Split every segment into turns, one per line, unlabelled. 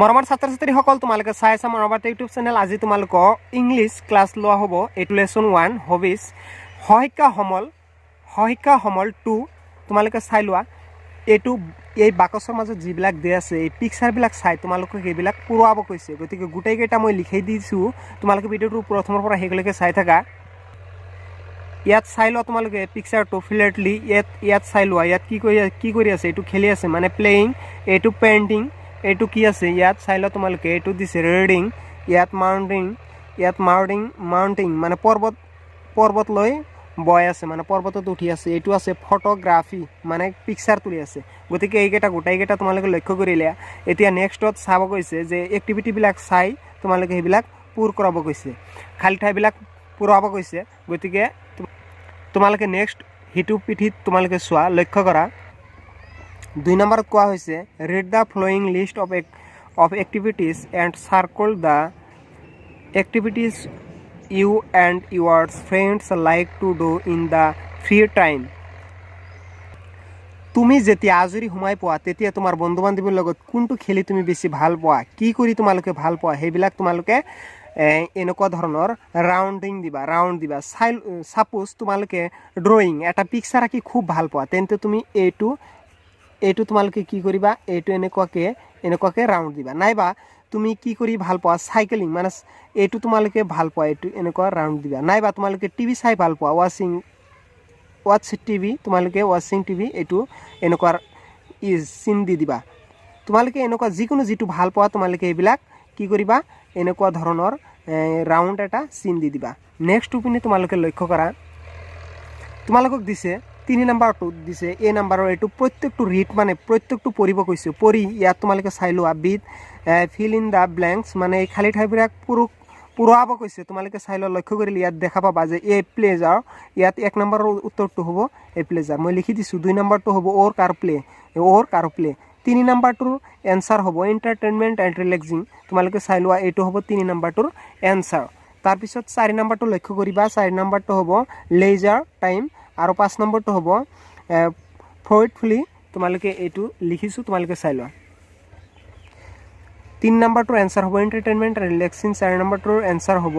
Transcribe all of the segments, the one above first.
মৰমৰ ছাত্ৰ ছাত্ৰীসকল তোমালোকে চাই আছা মৰমৰ ইউটিউব চেনেল। আজি তোমালোকক ইংলিছ ক্লাছ লোৱা হ'ব। এইটো লেচন ওৱান হবিজ সহায়িকা সমল সহায়িকা সমল টু তোমালোকে চাই লোৱা। এইটো, এই বাকচৰ মাজত যিবিলাক দি আছে, এই পিকচাৰবিলাক চাই তোমালোকক এইবিলাক পূৰাব কৈছে। গতিকে গোটেইকেইটা মই লিখি দিছোঁ। তোমালোকে ভিডিঅ'টো প্ৰথমৰ পৰা শেষলৈকে চাই থাকা। ইয়াত চাই লোৱা তোমালোকে পিকচাৰটো ফিলাৰলি ইয়াত ইয়াত চাই লোৱা। ইয়াত কি কৰি কি কৰি আছে? এইটো খেলি আছে। মানে প্লেয়িং এইটো পেইণ্টিং এইটো কি আছে? ইয়াত চাই লোৱা তোমালোকে, এইটো দিছে ৰেডিং, ইয়াত মাউণ্টিং ইয়াত মাউণ্টিং মাউণ্টিং মানে পৰ্বত পৰ্বত লৈ বয় আছে মানে পৰ্বতত উঠি আছে। এইটো আছে ফটোগ্ৰাফী মানে পিকচাৰ তুলি আছে। গতিকে এইকেইটা গোটেইকেইটা তোমালোকে লক্ষ্য কৰিলে এতিয়া নেক্সটত চাব কৈছে যে এক্টিভিটিবিলাক চাই তোমালোকে সেইবিলাক পূৰ কৰাব কৈছে খালী ঠাইবিলাক পূৰাব কৈছে গতিকে তোমালোকে নেক্সট সিটো পিঠিত তোমালোকে চোৱা, লক্ষ্য কৰা। দুই নম্বৰত কোৱা হৈছে read the following list of of activities and circle the activities you and your friends like to do in the free time তুমি যেতিয়া আজৰি সোমাই পোৱা, তেতিয়া তোমাৰ বন্ধু বান্ধৱীৰ লগত কোনটো খেলি তুমি বেছি ভালো পোৱা, কি কৰি তোমালোকে ভালো পোৱা, সেইবিলাক তোমালোকে এনেকুৱা ধৰণৰ ৰাউণ্ডিং দিবা ৰাউণ্ড দিবা। চাই ছাপ'জ তোমালোকে ড্ৰয়িং এটা পিকচাৰ আঁকি খুব ভালো পোৱা, তেন্তে তুমি এইটো এইটো তোমালোকে কি কৰিবা, এইটো এনেকুৱাকৈ এনেকুৱাকৈ ৰাউণ্ড দিবা। নাইবা তুমি কি কৰি ভালো পোৱা চাইকেলিং মানে এইটো তোমালোকে ভালো পোৱা, এইটো এনেকুৱা ৰাউণ্ড দিবা। নাইবা তোমালোকে টিভি চাই ভালো পোৱা ৱাচিং ৱাটছ টিভি তোমালোকে ৱাচিং টিভি এইটো এনেকুৱা চিন দি দিবা। তোমালোকে এনেকুৱা যিকোনো যিটো ভালো পোৱা, তোমালোকে এইবিলাক কি কৰিবা, এনেকুৱা ধৰণৰ ৰাউণ্ড এটা চিন দি দিবা। নেক্সট পিনে তোমালোকে লক্ষ্য কৰা। তোমালোকক দিছে তিনি নাম্বাৰটো দিছে, এই নাম্বাৰৰ এইটো প্ৰত্যেকটো ৰিড মানে প্ৰত্যেকটো পঢ়িব কৈছোঁ, পঢ়ি ইয়াত তোমালোকে চাই লোৱা বিট ফিল ইন দ্য ব্লেংকছ মানে এই খালী ঠাইবিলাক পুৰুষ পূৰাব কৈছে, তোমালোকে চাই লোৱা, লক্ষ্য কৰিলে ইয়াত দেখা পাবা যে এই প্লেজাৰ ইয়াত এক নম্বৰৰ উত্তৰটো হ'ব এই প্লেজাৰ মই লিখি দিছোঁ, দুই নম্বৰটো হ'ব অ'ৰ কাৰ প্লে অ'ৰ কাৰ প্লে তিনি নম্বৰটোৰ এনচাৰ হ'ব এণ্টাৰটেইনমেণ্ট এণ্ড ৰিলেক্সিং তোমালোকে চাই লোৱা, এইটো হ'ব তিনি নম্বৰটোৰ এনচাৰ তাৰপিছত চাৰি নম্বৰটো লক্ষ্য কৰিবা, চাৰি নম্বৰটো হ'ব লেজাৰ টাইম আৰু পাঁচ নম্বৰটো হ'ব। ফ্ৰইডফুলি তোমালোকে এইটো লিখিছোঁ, তোমালোকে চাই লোৱা। তিন নম্বৰটোৰ এনচাৰ হ'ব এণ্টাৰটেইনমেণ্ট ৰিলেক্সিং চাৰি নম্বৰটোৰ এনচাৰ হ'ব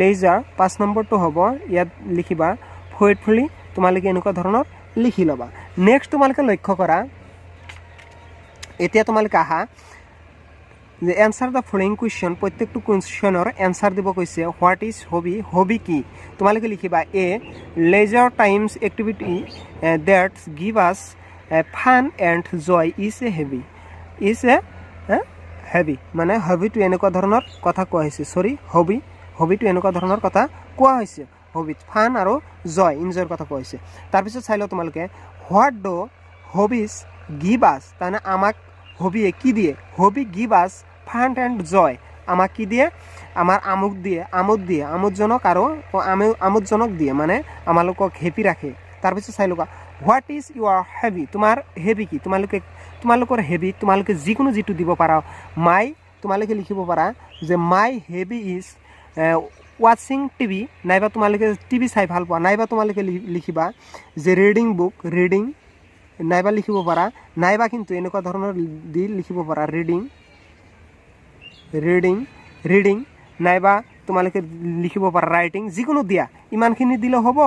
লেজাৰ পাঁচ নম্বৰটো হ'ব, ইয়াত লিখিবা ফ্ৰইডফুলি তোমালোকে এনেকুৱা ধৰণৰ লিখি ল'বা। নেক্সট তোমালোকে লক্ষ্য কৰা, এতিয়া তোমালোকে আহা। যে এনচাৰ দ্য ফলোয়িং কুৱেশ্যন প্ৰত্যেকটো কুৱেশ্যনৰ এনচাৰ দিব কৈছে হোৱাট ইজ হবি হবি কি? তোমালোকে লিখিবা a leisure times activity that's give us fun and joy is a hobby is a hobby মানে হবিটো এনেকুৱা ধৰণৰ কথা কোৱা হৈছে। চৰি হবি হবিটো এনেকুৱা ধৰণৰ কথা কোৱা হৈছে। হবিত ফান আৰু জয় ইনজয়ৰ কথা কোৱা হৈছে। তাৰপিছত চাই লওঁ তোমালোকে হোৱাট ড হবিজ গিভ আছ তাৰমানে আমাক হবিয়ে কি দিয়ে? Hobby give us fun and joy. আমাক কি দিয়ে? আমাৰ আমোক দিয়ে আমোদ দিয়ে আমোদজনক আৰু আমে- আমোদজনক দিয়ে মানে আমালোকক হেপি ৰাখে। তাৰপিছত চাই লোৱা হোৱাট ইজ ইউৰ হেভি তোমাৰ হেভি কি? তোমালোকে, তোমালোকৰ হেভি তোমালোকে যিকোনো যিটো দিব পাৰা। মাই তোমালোকে লিখিব পাৰা যে মাই হেভি ইজ ৱাচিং টিভি নাইবা তোমালোকে টিভি চাই ভালো পোৱা, নাইবা তোমালোকে লিখিবা যে ৰিডিং বুক ৰিডিং নাইবা লিখিব পাৰা, নাইবা কিন্তু এনেকুৱা ধৰণৰ দি লিখিব পাৰা ৰিডিং ৰিডিং ৰিডিং নাইবা তোমালোকে লিখিব পাৰা ৰাইটিং যিকোনো দিয়া, ইমানখিনি দিলেও হ'ব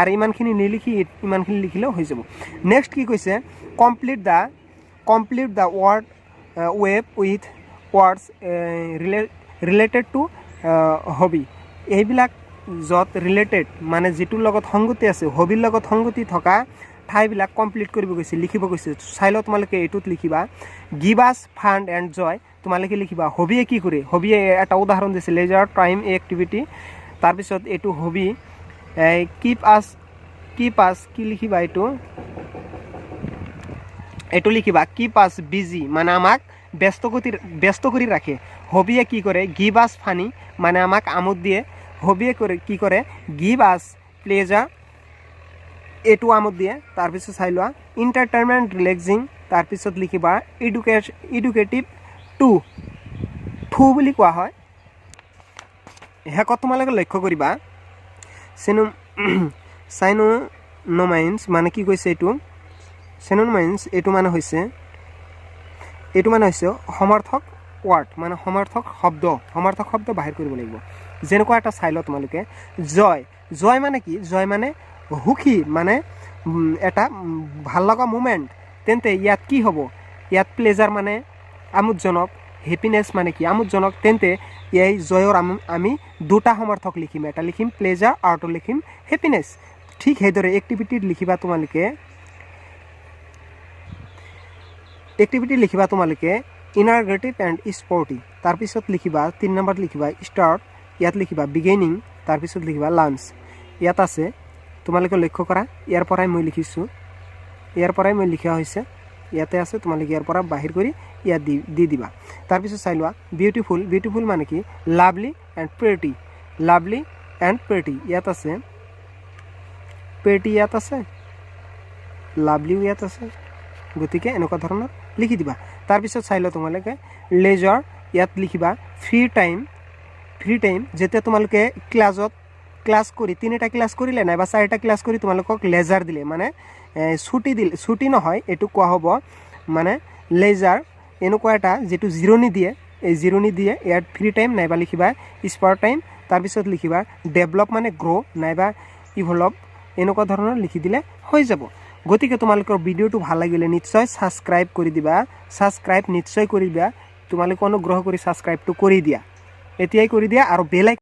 আৰু ইমানখিনি নিলিখি, ইমানখিনি লিখিলেও হৈ যাব। নেক্সট কি কৈছে? Complete the complete the word web with words related to hobby এইবিলাক য'ত ৰিলেটেড মানে যিটোৰ লগত সংগতি আছে হবিৰ লগত সংগতি থকা ঠাইবিলাক কমপ্লিট কৰিব গৈছে, লিখিব গৈছে। চাই লওঁ তোমালোকে এইটোত লিখিবা গিভ আছ ফাণ্ড এণ্ড জয় তোমালোকে লিখিবা হবিয়ে কি কৰে? হবিয়ে এটা উদাহৰণ দিছে লেজাৰ টাইম এক্টিভিটি তাৰপিছত এইটো হবি কিপ আছ কিপ আছ কি লিখিবা এইটো? এইটো লিখিবা কিপ আছ বিজি মানে আমাক ব্যস্ত কৰি ব্যস্ত কৰি ৰাখে। হবিয়ে কি কৰে? গিভ আছ ফানি মানে আমাক আমোদ দিয়ে। হবিয়ে কৰে, কি কৰে? গিভ আছ প্লেজাৰ এইটো আমত দিয়ে তাৰপিছত চাই লোৱা ইণ্টাৰটেইনমেণ্ট ৰিলেক্সিং তাৰপিছত লিখিবা ইডুকেট ইডুকেটিভ টু টু বুলি কোৱা হয়। শেষত তোমালোকে লক্ষ্য কৰিবা, চেনো চাইনোনোমাইন্স মানে কি কৈছে এইটো? চেনোনোমাইন্স এইটো মানে হৈছে এইটো মানে হৈছে সমৰ্থক ৱাৰ্ড মানে সমাৰ্থক শব্দ। সমাৰ্থক শব্দ বাহিৰ কৰিব লাগিব। যেনেকুৱা এটা চাই লওঁ তোমালোকে, জয়। জয় মানে কি? জয় মানে সুখী মানে এটা ভালো লগা মুমেণ্ট তেন্তে ইয়াত কি হ'ব? ইয়াত প্লেজাৰ মানে আমোদজনক হেপিনেছ মানে কি? আমোদজনক, তেন্তে এই জয়ৰ আম- দুটা সমাৰ্থক লিখিম। এটা লিখিম প্লেজাৰ আৰু এটা লিখিম হেপিনেছ ঠিক সেইদৰে এক্টিভিটিত লিখিবা তোমালোকে এক্টিভিটি লিখিবা তোমালোকে ইনাৰগেটিভ এণ্ড স্পৰ্টি তাৰপিছত লিখিবা, তিনি নম্বৰত লিখিবা ষ্টাৰ্ট ইয়াত লিখিবা বিগিনিং তাৰপিছত লিখিবা লাঞ্চ ইয়াত আছে তোমালোকে লক্ষ্য কৰা, ইয়াৰ পৰাই মই লিখিছোঁ। ইয়াৰ পৰাই মই লিখা হৈছে, ইয়াতে আছে, তোমালোকে ইয়াৰ পৰা বাহিৰ কৰি ইয়াত দি দি দিবা। তাৰপিছত চাই লোৱা বিউটিফুল বিউটিফুল মানে কি? Lovely and pretty lovely and pretty ইয়াত আছে। প্ৰেটি ইয়াত আছে লাভলিও ইয়াত আছে। গতিকে এনেকুৱা ধৰণৰ লিখি দিবা। তাৰপিছত চাই লোৱা তোমালোকে লেজাৰ ইয়াত লিখিবা ফ্ৰী টাইম ফ্ৰী টাইম যেতিয়া তোমালোকে ক্লাছত ক্লাছ কৰি তিনিটা ক্লাছ কৰিলে নাইবা চাৰিটা ক্লাছ কৰি তোমালোকক লেজাৰ দিলে। মানে ছুটি দিলে, ছুটি নহয়, এইটো কোৱা হ'ব। মানে লেজাৰ, এনেকুৱা এটা যিটো জিৰণি দিয়ে, এই জিৰণি দিয়ে, ইয়াত ফ্ৰী টাইম নাইবা লিখিবা স্পাৰ টাইম তাৰপিছত লিখিবা ডেভেলপ মানে গ্ৰ' নাইবা ইভলভ এনেকুৱা ধৰণৰ লিখি দিলে হৈ যাব। গতিকে তোমালোকৰ ভিডিঅ'টো ভালো লাগিলে নিশ্চয় ছাবস্ক্ৰাইব কৰি দিবা ছাবস্ক্ৰাইব নিশ্চয় কৰি দিবা তোমালোকে অনুগ্ৰহ কৰি ছাবস্ক্ৰাইবটো কৰি দিয়া। এতিয়াই কৰি দিয়া আৰু বেল